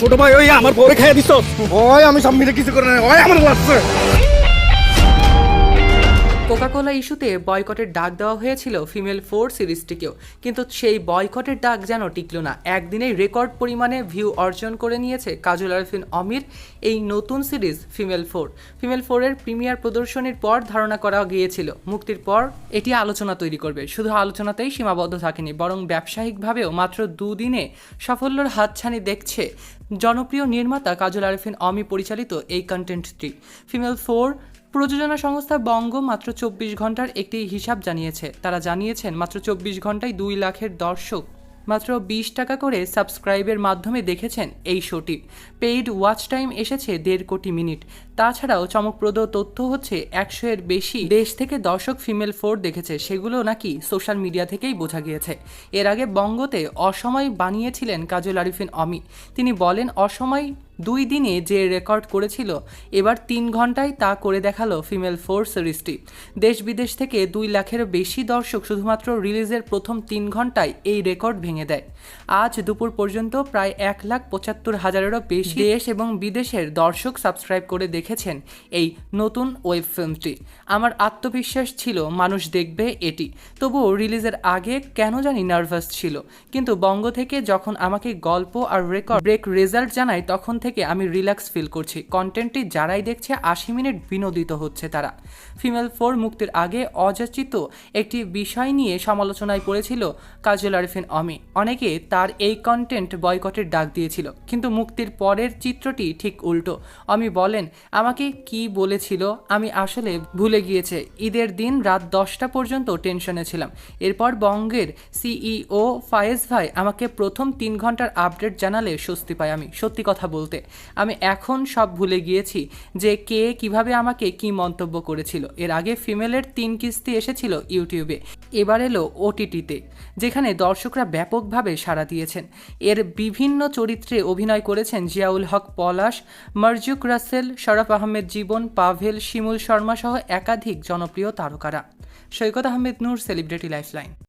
ছোট ভাই, ওই আমার বউরে খাইয়া দিস ওই, আমি সব মিলে কিছু করে না ওই, আমার লাগছে কোকাকোলা ইস্যুতে বয়কটের ডাক দেওয়া হয়েছিল ফিমেল ফোর সিরিজটিকেও। কিন্তু সেই বয়কটের ডাক যেন টিকল না। একদিনেই রেকর্ড পরিমাণে ভিউ অর্জন করে নিয়েছে কাজল আরফিন অমির এই নতুন সিরিজ ফিমেল ফোর। ফিমেল ফোরের প্রিমিয়ার প্রদর্শনীর পর ধারণা করা গিয়েছিল, মুক্তির পর এটি আলোচনা তৈরি করবে। শুধু আলোচনাতেই সীমাবদ্ধ থাকেনি, বরং ব্যবসায়িকভাবেও মাত্র দুদিনে সাফল্যের হাতছানি দেখছে জনপ্রিয় নির্মাতা কাজল আরফিন অমি পরিচালিত এই কন্টেন্টটি ফিমেল ফোর প্রযোজনা সংস্থা বঙ্গ মাত্র চব্বিশ ঘণ্টার একটি হিসাব জানিয়েছে। তারা জানিয়েছেন, মাত্র চব্বিশ ঘন্টায় দুই লাখের দর্শক, মাত্র বিশ টাকা করে সাবস্ক্রাইবের মাধ্যমে দেখেছেন এই শোটি। পেইড ওয়াচ টাইম এসেছে দেড় কোটি মিনিট। তাছাড়াও চমকপ্রদ তথ্য হচ্ছে, একশো এর বেশি দেশ থেকে দর্শক ফিমেল ফোর দেখেছে, সেগুলো নাকি সোশ্যাল মিডিয়া থেকেই বোঝা গিয়েছে। এর আগে বঙ্গতে অসময় বানিয়েছিলেন কাজল আরিফিন অমি। তিনি বলেন, অসময় দুই দিনে যে রেকর্ড করেছিল, এবার তিন ঘন্টায় তা করে দেখাল ফিমেল ফোর সিরিজটি দেশ বিদেশ থেকে দুই লাখের বেশি দর্শক শুধুমাত্র রিলিজের প্রথম তিন ঘন্টায় এই রেকর্ড ভেঙে দেয়। আজ দুপুর পর্যন্ত প্রায় এক লাখ পঁচাত্তর হাজারেরও বেশি দেশ এবং বিদেশের দর্শক সাবস্ক্রাইব করে দেখেছেন এই নতুন ওয়েব ফিল্মটি। আমার আত্মবিশ্বাস ছিল, মানুষ দেখবে এটি। তবুও রিলিজের আগে কেন জানি নার্ভাস ছিল। কিন্তু বঙ্গ থেকে যখন আমাকে গল্প আর রেকর্ড ব্রেক রেজাল্ট জানায়, তখন থেকে আমি রিল্যাক্স ফিল করছি। কন্টেন্টটি যারাই দেখছে, আশি মিনিট বিনোদিত হচ্ছে তারা। ফিমেল ফোর মুক্তির আগে অযাচিত একটি বিষয় নিয়ে সমালোচনায় পড়েছিল কাজল আরিফিন অমি। অনেকে তার এই কন্টেন্ট বয়কটের ডাক দিয়েছিল, কিন্তু মুক্তির পরের চিত্রটি ঠিক উল্টো। অমি বলেন, আমাকে কি বলেছিল? আমি আসলে ভুলে গিয়েছে। ঈদের দিন রাত দশটা পর্যন্ত টেনশনে ছিলাম। এরপর বঙ্গের সিইও ফায়েজ ভাই আমাকে প্রথম তিন ঘণ্টার আপডেট জানালে স্বস্তি পাই আমি। সত্যি কথা বলতে আমি এখন সব ভুলে গিয়েছি যে কে কীভাবে আমাকে কি মন্তব্য করেছিল। এর আগে ফিমেলের তিন কিস্তি এসেছিল ইউটিউবে। এবার এলো ওটিটিতে, যেখানে দর্শকরা ব্যাপকভাবে সাড়া দিয়েছেন। এর বিভিন্ন চরিত্রে অভিনয় করেছেন জিয়াউল হক, পলাশ, মারজুক রাসেল, শরফ আহমেদ জীবন, পাভেল, শিমুল শর্মা সহ একাধিক জনপ্রিয় তারকারা। Saikat Ahmed Noor, celebrity lifeline.